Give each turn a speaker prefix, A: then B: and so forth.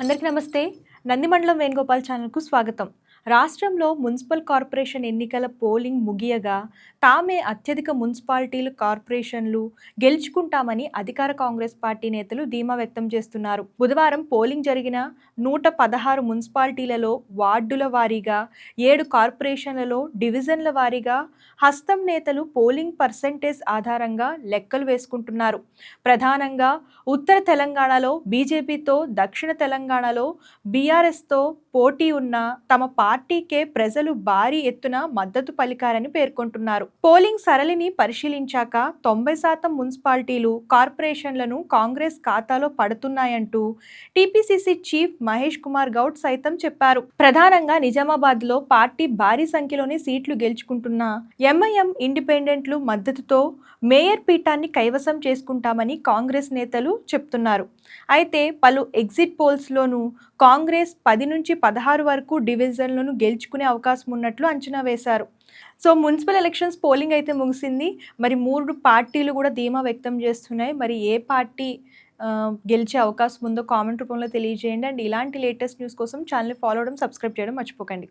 A: అందరికీ నమస్తే. నందిమండలం వేణుగోపాల్ ఛానల్కు స్వాగతం. రాష్ట్రంలో మున్సిపల్ కార్పొరేషన్ ఎన్నికల పోలింగ్ ముగియగా తామే అత్యధిక మున్సిపాలిటీలు కార్పొరేషన్లు గెలుచుకుంటామని అధికార కాంగ్రెస్ పార్టీ నేతలు ధీమా వ్యక్తం చేస్తున్నారు. బుధవారం పోలింగ్ జరిగిన నూట పదహారు మున్సిపాలిటీలలో వార్డుల వారీగా ఏడు కార్పొరేషన్లలో డివిజన్ల వారీగా హస్తం నేతలు పోలింగ్ పర్సెంటేజ్ ఆధారంగా లెక్కలు వేసుకుంటున్నారు. ప్రధానంగా ఉత్తర తెలంగాణలో బీజేపీతో దక్షిణ తెలంగాణలో బీఆర్ఎస్తో పోటీ ఉన్న తమ పార్టీకే ప్రజలు భారీ ఎత్తున మద్దతు పలికారని పేర్కొంటున్నారు. పోలింగ్ సరళిని పరిశీలించాక తొంభై శాతం మున్సిపాలిటీలు కార్పొరేషన్లను కాంగ్రెస్ ఖాతాలో పడుతున్నాయంటూ టీపీసీసీ చీఫ్ మహేష్ కుమార్ గౌడ్ సైతం చెప్పారు. ప్రధానంగా నిజామాబాద్లో పార్టీ భారీ సంఖ్యలోనే సీట్లు గెలుచుకుంటున్న ఎంఐఎం ఇండిపెండెంట్లు మద్దతుతో మేయర్ పీఠాన్ని కైవసం చేసుకుంటామని కాంగ్రెస్ నేతలు చెప్తున్నారు. అయితే పలు ఎగ్జిట్ పోల్స్లోనూ కాంగ్రెస్ పది నుంచి పదహారు వరకు డివిజన్లను గెలుచుకునే అవకాశం ఉన్నట్లు అంచనా వేశారు. సో మున్సిపల్ ఎలక్షన్స్ పోలింగ్ అయితే ముగిసింది. మరి మూడు పార్టీలు కూడా ధీమా వ్యక్తం చేస్తున్నాయి. మరి ఏ పార్టీ గెలిచే అవకాశం ఉందో కామెంట్ రూపంలో తెలియజేయండి. అండ్ ఇలాంటి లేటెస్ట్ న్యూస్ కోసం ఛానల్ ఫాలో అవడం సబ్స్క్రైబ్ చేయడం మర్చిపోకండి.